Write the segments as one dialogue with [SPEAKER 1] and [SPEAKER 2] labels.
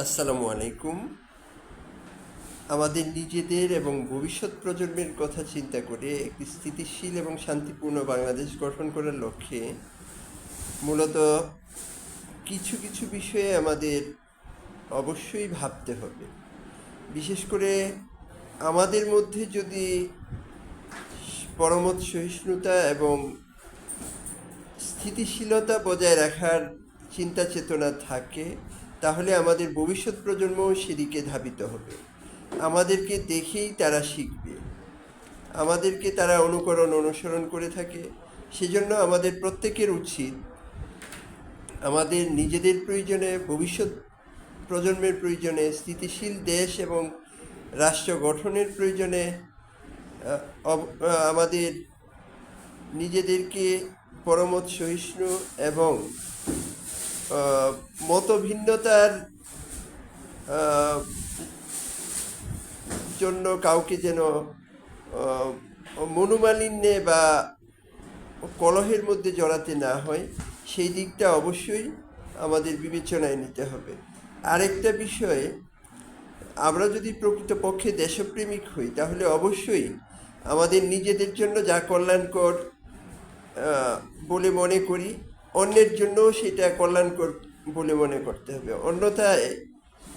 [SPEAKER 1] আসসালামু আলাইকুম। আমাদের নিজেদের এবং ভবিষ্যৎ প্রজন্মের কথা চিন্তা করে একটি স্থিতিশীল এবং শান্তিপূর্ণ বাংলাদেশ গঠন করার লক্ষ্যে মূলত কিছু কিছু বিষয়ে আমাদের অবশ্যই ভাবতে হবে। বিশেষ করে আমাদের মধ্যে যদি পরমত সহিষ্ণুতা এবং স্থিতিশীলতা বজায় রাখার চিন্তা চেতনা থাকে তাহলে আমাদের ভবিষ্যৎ প্রজন্মও সেদিকে ধাবিত হবে। আমাদেরকে দেখেই তারা শিখবে। আমাদেরকে তারা অনুকরণ, অনুসরণ করে থাকে। সেজন্য আমাদের প্রত্যেকের উচিত আমাদের নিজেদের প্রয়োজনে, ভবিষ্যৎ প্রজন্মের প্রয়োজনে, স্থিতিশীল দেশ এবং রাষ্ট্র গঠনের প্রয়োজনে আমাদের নিজেদেরকে পরমত সহিষ্ণু এবং মতভিন্নতার জন্য কাউকে যেন মনোমালিন্যে বা কলহের মধ্যে জড়াতে না হয়, সেই দিকটা অবশ্যই আমাদের বিবেচনায় নিতে হবে। আরেকটা বিষয়ে, আমরা যদি প্রকৃতপক্ষে দেশপ্রেমিক হই, তাহলে অবশ্যই আমাদের নিজেদের জন্য যা কল্যাণকর বলে মনে করি অন্যের জন্যও সেটা কল্যাণকর বলে মনে করতে হবে। অন্যথায়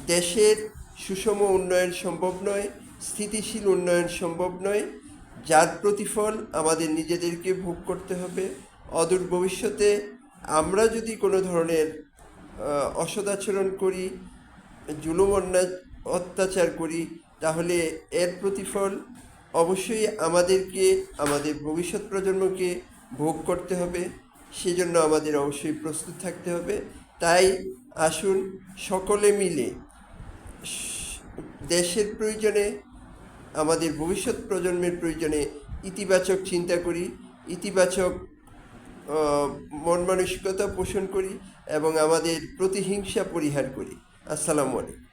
[SPEAKER 1] দেশের সুষম উন্নয়ন সম্ভব নয়, স্থিতিশীল উন্নয়ন সম্ভব নয়। যার প্রতিফল আমাদের নিজেদেরকে ভোগ করতে হবে। অদূর ভবিষ্যতে আমরা যদি কোনো ধরনের অসদাচরণ করি, জুলুম অত্যাচার করি, তাহলে এর প্রতিফল অবশ্যই আমাদেরকে, আমাদের ভবিষ্যৎ প্রজন্মকে ভোগ করতে হবে। সেজন্য আমাদের অবশ্যই প্রস্তুত থাকতে হবে। তাই আসুন সকলে মিলে দেশের প্রয়োজনে, আমাদের ভবিষ্যৎ প্রজন্মের প্রয়োজনে ইতিবাচক চিন্তা করি, ইতিবাচক মন মানসিকতা পোষণ করি এবং আমাদের প্রতিহিংসা পরিহার করি। আসসালামু আলাইকুম।